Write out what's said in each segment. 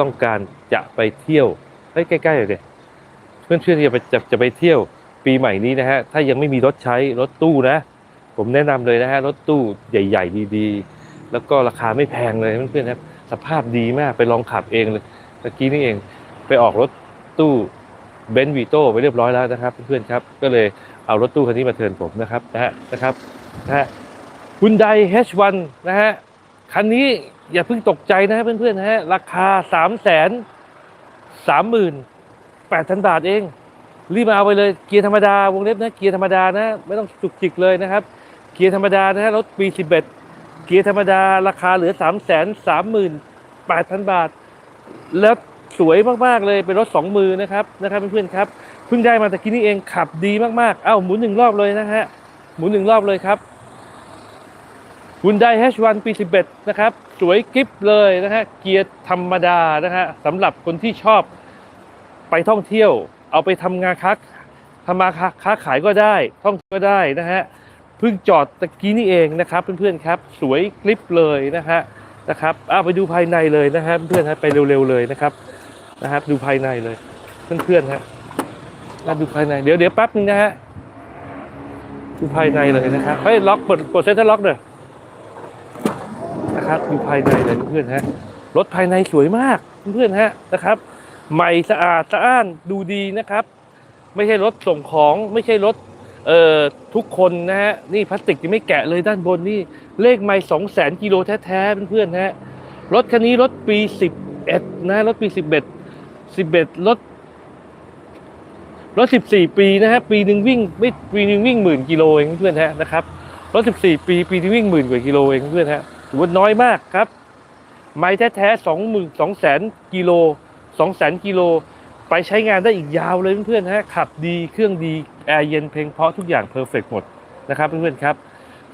ต้องการจะไปเที่ยวเฮ้ยใกล้ๆเลยเพื่อนเพื่อนๆที่จะไปจะจะไปเที่ยวปีใหม่นี้นะฮะถ้ายังไม่มีรถใช้รถตู้นะ ผมแนะนำเลยนะฮะรถตู้ใหญ่ ๆ ดีๆ แล้วก็ราคาไม่แพงเลยเพื่อนๆครับสภาพดีมากไปลองขับเองเลยเมื่อกี้นี่เองไปออกรถตู้เบนซ์วีโต้ไปเรียบร้อยแล้วนะครับเพื่อนๆครับ ก็เลยเอารถตู้คันนี้มาเทินผมนะครับนะฮะนะครับนะฮะคุณได H1 นะฮะ คันนี้อย่าเพิ่งตกใจนะฮะเพื่อนๆนะฮะราคาสามแสนสามหมื่นแปดพันบาทเอง รีบมาเอาไปเลยเกียร์ธรรมดาวงเล็บนะเกียร์ธรรมดานะ ไม่ต้องจุกจิกเลยนะครับ เกียร์ธรรมดานะฮะรถปี11เอ็ดเกียร์ธรรมดาราคาเหลือ3 3 8 0 0 0บาท แล้วสวยมากๆเลยเป็นรถ2มือนะครับนะครับเพื่อนๆครับเพิ่งได้มาตะกี้นี้เองขับดีมากๆเอ้าหมุนหนึ่งรอบเลยนะฮะหมุนหนึ่งรอบเลยครับ คุณได้ H1 ปี 11 นะครับ สวยกริปเลยนะฮะเกียร์ธรรมดานะฮะสำหรับคนที่ชอบไปท่องเที่ยว เอาไปทำงานค้าทำมาค้าค้าขายก็ได้ ท่องเที่ยวก็ได้นะฮะเพิ่งจอดตะกี้นี่เองนะครับ เพื่อนๆครับ สวยกลิปเลยนะฮะนะครับเอาไปดูภายในเลยนะฮะเพื่อนๆฮะไปเร็วๆเลยนะครับนะครับ ดูภายในเลย เพื่อนๆฮะมาดูภายในเดี๋ยวเดี๋ยวแป๊บนึงนะฮะดูภายในเลยนะครับเฮ้ยล็อกเปิดเปิดเซ็นทรัลล็อกเด้อ นะครับดูภายในเลยเพื่อนฮะรถภายในสวยมากเพื่อนฮะนะครับ ใหม่สะอาดสะอ้านดูดีนะครับ ไม่ใช่รถส่งของไม่ใช่รถเอ่อทุกคนนะฮะนี่พลาสติกยังไม่แกะเลยด้านบนนี่เลขไม่สองแสนกิโลแท้ๆเพื่อนๆฮะรถคันนี้รถปีสิบเอ็ดนะรถปีสิบเอ็ดสิบเอ็ดรถรถสิบสี่ปีนะฮะปีหนึ่งวิ่งไม่ปีหนึ่งวิ่งหมื่นกิโลเองเพื่อนฮะนะครับรถสิบสี่ปีปีที่วิ่งหมื่นกว่ากิโลเองเพื่อนฮะ ถือว่าน้อยมากครับ ไม่แท้ๆสองหมื่นสองแสนกิโลสองแสนกิโล ไปใช้งานได้อีกยาวเลยเพื่อนๆฮะขับดีเครื่องดี แอร์เย็นเพลงเพราะทุกอย่างเพอร์เฟกหมดนะครับเพื่อนๆครับ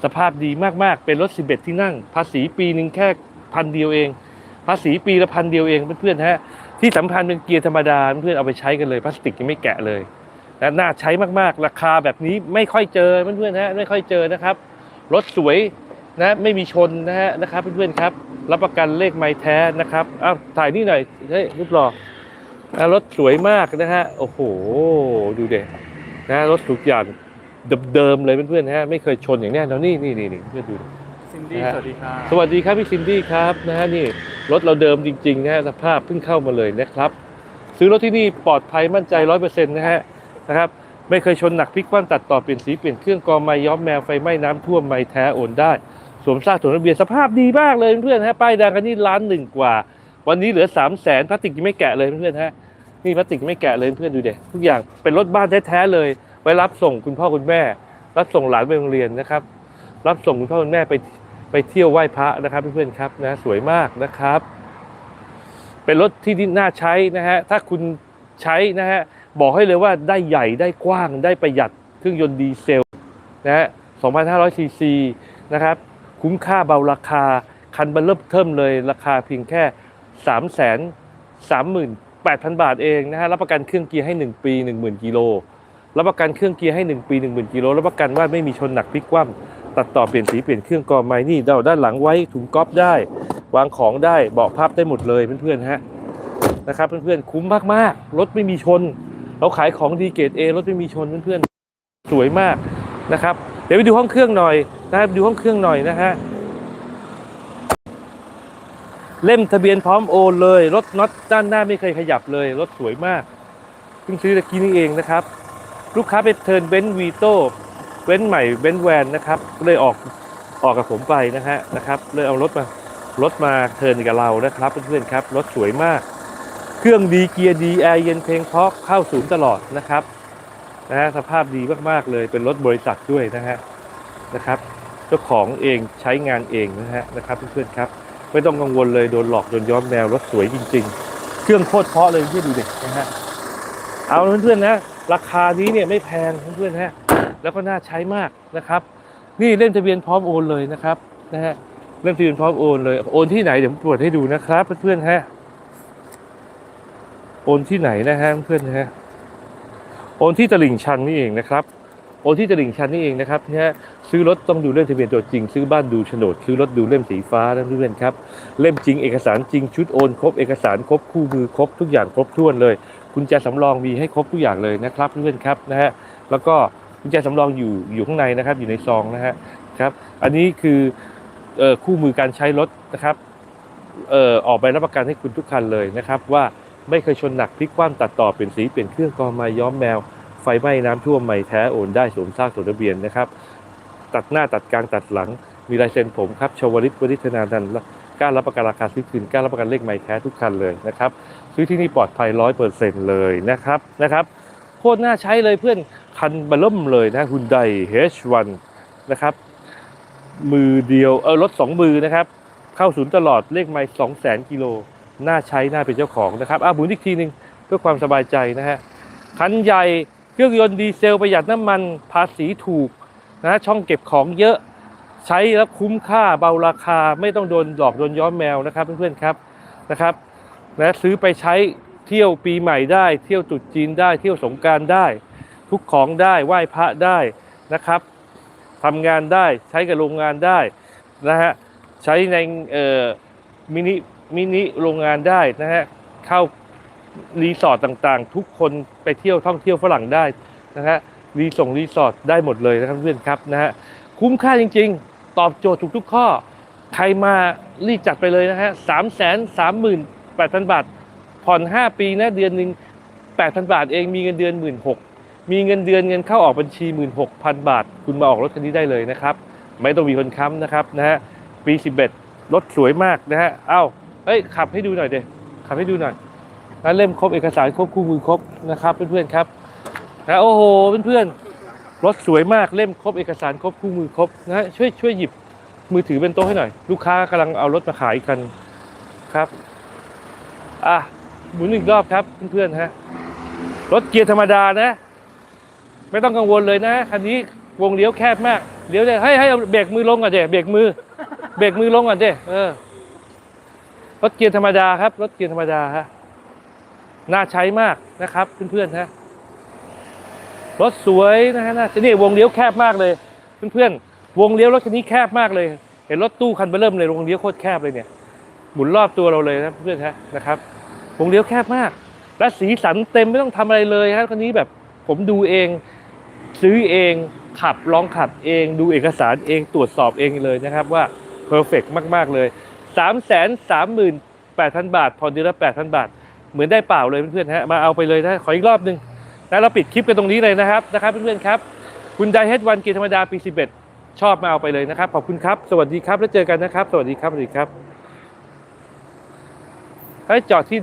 สภาพดีมากๆ เป็นรถ 11 ที่นั่ง ภาษีปีหนึ่งแค่พันเดียวเอง ภาษีปีละพันเดียวเองเพื่อนๆฮะที่สำคัญเป็นเกียร์ธรรมดาเพื่อนๆเอาไปใช้กันเลยพลาสติกยังไม่แกะเลยและน่าใช้มากๆ ราคาแบบนี้ไม่ค่อยเจอเพื่อนๆฮะไม่ค่อยเจอนะครับรถสวย นะไม่มีชนนะฮะนะครับเพื่อนๆครับ รับประกันเลขไม้แท้นะครับอ้าวถ่ายนี่หน่อยเฮ้ยรูปหล่อนะรถสวยมากนะฮะโอ้โหดูเด็นะรถทุกอย่างเดิมๆเลยเพื่อนๆฮะไม่เคยชนอย่างแน่นอนนี่นี่นี่นี่เพื่อนดูดิซินดี้นะฮะสวัสดีครับสวัสดีครับพี่ซินดี้ครับนะฮะนี่รถเราเดิมจริงๆนะฮะสภาพเพิ่งเข้ามาเลยนะครับ ซื้อรถที่นี่ปลอดภัยมั่นใจร้อยเปอร์เซ็นต์นะฮะนะครับไม่เคยชนหนักพลิกคว่ำตัดต่อเปลี่ยนสีเปลี่ยนเครื่องกรองไม้ย้อมแมวไฟไหม้น้ำท่วมไม้แท้โอนได้ สวมซากสวมทะเบียนสภาพดีมากเลยเพื่อนฮะป้ายแดงกันนี่ล้านหนึ่งกว่า วันนี้เหลือสามแสนพลาสติกยังไม่แกะเลยเพื่อนฮะนี่พลาสติกไม่แกะเลยเพื่อนดูเด็ทุกอย่างเป็นรถบ้านแท้ๆเลย ไว้รับส่งคุณพ่อคุณแม่ รับส่งหลานไปโรงเรียนนะครับ รับส่งคุณพ่อคุณแม่ไปไปเที่ยวไหว้พระนะครับเพื่อนๆครับนะสวยมากนะครับ เป็นรถที่น่าใช้นะฮะถ้าคุณใช้นะฮะบอกให้เลยว่าได้ใหญ่ได้กว้างได้ประหยัดเครื่องยนต์ดีเซลนะฮะ2,500ซีซีนะครับ คุ้มค่าเบาราคา คันบันเริ่มเทิมเลยราคาเพียงแค่ 3 3 8,000 บาทเองนะฮะรับประกันเครื่องเกียร์ให้ 1 ปี 10,000กิโลรับประกันเครื่องเกียร์ให้ 1 ปี 10,000กิโลรับประกันว่าไม่มีชนหนักพลิกคว่ำตัดต่อเปลี่ยนสีเปลี่ยนเครื่องกอไม้นี่เดาด้านหลังไว้ถุงก๊อฟได้ วางของได้เบาะพับได้หมดเลยเพื่อนๆฮะนะครับเพื่อนๆคุ้มมากๆรถไม่มีชน เราขายของดีเกรดเอรถไม่มีชนเพื่อนๆสวยมากนะครับ เดี๋ยวไปดูห้องเครื่องหน่อยนะครับดูห้องเครื่องหน่อยนะฮะเล่มทะเบียนพร้อมโอนเลยรถน็อตด้านหน้าไม่เคยขยับเลยรถสวยมากเพิ่งซื้อตะกี้นี่เองนะครับ ลูกค้าไปเทิร์นเบนซ์วีโต้เบนซ์ใหม่เบนซ์แวนนะครับเลยออกออกกับผมไปนะฮะนะครับเลยเอารถมารถมาเทิร์นกับเรานะครับเพื่อนๆครับรถสวยมาก เครื่องดีเกียร์ดีแอร์เย็นเพลงเพราะเข้าศูนย์ตลอดนะครับ นะฮะสภาพดีมากๆเลยเป็นรถบริษัทด้วยนะฮะนะครับ เจ้าของเองใช้งานเองนะฮะนะครับเพื่อนๆครับ ไม่ต้องกังวลเลยโดนหลอกโดนย้อมแนวรถสวยจริง ๆ เครื่องโคตรเพาะเลยที่ดูเด็กนะฮะเอาเพื่อนๆนะราคานี้เนี่ยไม่แพงเพื่อนๆฮะแล้วก็น่าใช้มากนะครับ นี่เล่มทะเบียนพร้อมโอนเลยนะครับนะฮะเล่มทะเบียนพร้อมโอนเลยโอนที่ไหนเดี๋ยวผมตรวจให้ดูนะครับเพื่อนๆฮะโอนที่ไหนนะฮะเพื่อนๆฮะ โอนที่ตลิ่งชันนี่เองนะครับโอนที่ตลิ่งชันนี่เองนะครับนะฮะซื้อรถต้องดูเล่มทะเบียนตัวจริง ซื้อบ้านดูโฉนด ซื้อรถดูเล่มสีฟ้านะเพื่อนครับ เล่มจริงเอกสารจริงชุดโอนครบเอกสารครบคู่มือครบทุกอย่างครบถ้วนเลยกุญแจสำรองมีให้ครบทุกอย่างเลยนะครับเพื่อนครับนะฮะแล้วก็กุญแจสำรองอยู่อยู่ข้างในนะครับอยู่ในซองนะฮะครับอันนี้คือเอ่อคู่มือการใช้รถนะครับเอ่อออกใบรับประกันให้คุณทุกคันเลยนะครับว่า ไม่เคยชนหนักพลิกคว่ำตัดต่อเปลี่ยนสีเปลี่ยนเครื่องกองไม้ย้อมแมว ไฟไหม้น้ำท่วมใหม่แท้โอนได้สวมซากสวมทะเบียนนะครับ ตัดหน้าตัดกลางตัดหลัง มีลายเซ็นผมครับชวลิตวริธนานันกล้ารับประกันราคาซื้อคืนกล้ารับประกันเลขใหม่แท้ทุกคันเลยนะครับซื้อที่นี่ปลอดภัยร้อยเปอร์เซ็นต์เลยนะครับนะครับโคตรน่าใช้เลยเพื่อนคันเบลล่มเลยนะคุณได H1 นะครับมือเดียวเออรถสองมือนะครับ เข้าศูนย์ตลอดเลขไมล์สองแสนกิโล น่าใช้น่าเป็นเจ้าของนะครับอะหมุนอีกทีหนึ่งเพื่อความสบายใจนะฮะคันใหญ่เครื่องยนต์ดีเซลประหยัดน้ำมันภาษีถูกนะช่องเก็บของเยอะใช้แล้วคุ้มค่าเบาราคาไม่ต้องโดนหลอกโดนย้อมแมวนะครับเพื่อนๆครับนะครับนะซื้อไปใช้เที่ยวปีใหม่ได้ เที่ยวตรุษจีนได้ เที่ยวสงการได้ ทุกของได้ไหว้พระได้นะครับทำงานได้ใช้กับโรงงานได้นะฮะใช้ในมินิ มินิโรงงานได้นะฮะเข้ารีสอร์ทต่างๆ ทุกคนไปเที่ยวท่องเที่ยวฝรั่งได้นะฮะรีส่งรีสอร์ทได้หมดเลยนะครับเพื่อนครับนะฮะคุ้มค่าจริงๆ ตอบโจทย์ทุกทุกๆข้อ ใครมารีจัดไปเลยนะฮะสามแสนสามหมื่นแปดพันบาท ผ่อนห้าปีนะเดือนหนึ่งแปดพันบาทเองมีเงินเดือนหมื่นหกมีเงินเดือนเงินเข้าออกบัญชีหมื่นหกพันบาท คุณมาออกรถคันนี้ได้เลยนะครับ ไม่ต้องมีคนค้ำนะครับนะฮะปีสิบเอ็ดรถสวยมากนะฮะเอ้า เอ้ยขับให้ดูหน่อยเดขับให้ดูหน่อยนะเล่มครบเอกสารครบคู่มือครบนะครับเพื่อนๆครับนะโอ้โหเพื่อนๆรถสวยมากเล่มครบเอกสารครบคู่มือครบนะช่วยช่วยหยิบมือถือเป็นโต๊ะให้หน่อย ลูกค้ากำลังเอารถมาขายกันครับอะหมุนอีกรอบครับเพื่อนๆฮะรถเกียร์ธรรมดานะ ไม่ต้องกังวลเลยนะคันนี้วงเลี้ยวแคบมากเลี้ยวได้ให้ให้เบรกมือลงก่อนเจเบรกมือเบรกมือลงก่อนเจเออ รถเกียร์ธรรมดาครับ รถเกียร์ธรรมดาฮะน่าใช้มากนะครับเพื่อนๆฮะรถสวยนะฮะน่านี่วงเลี้ยวแคบมากเลย เพื่อนๆวงเลี้ยวรถคันนี้แคบมากเลย เห็นรถตู้คันเบอร์เริ่มเลยวงเลี้ยวโคตรแคบเลยเนี่ยหมุนรอบตัวเราเลยนะเพื่อนๆฮะนะครับวงเลี้ยวแคบมาก และสีสันเต็มไม่ต้องทำอะไรเลยครับคันนี้แบบผมดูเอง ซื้อเองขับลองขับเอง ดูเอกสารเองตรวจสอบเองเลยนะครับว่าเพอร์เฟกมากๆเลย 3 3 8 0 0 0บาทผ่อนเดือนละ8,000บาท เหมือนได้เปล่าเลยเพื่อนๆฮะมาเอาไปเลยนะขออีกรอบหนึ่งนะเราปิดคลิปกันตรงนี้เลยนะครับนะครับเพื่อนๆครับคุณไดเฮดวันเกียร์ธรรมดาปี11ชอบมาเอาไปเลยนะครับ ขอบคุณครับ สวัสดีครับ แล้วเจอกันนะครับ สวัสดีครับ สวัสดีครับให้จอดที่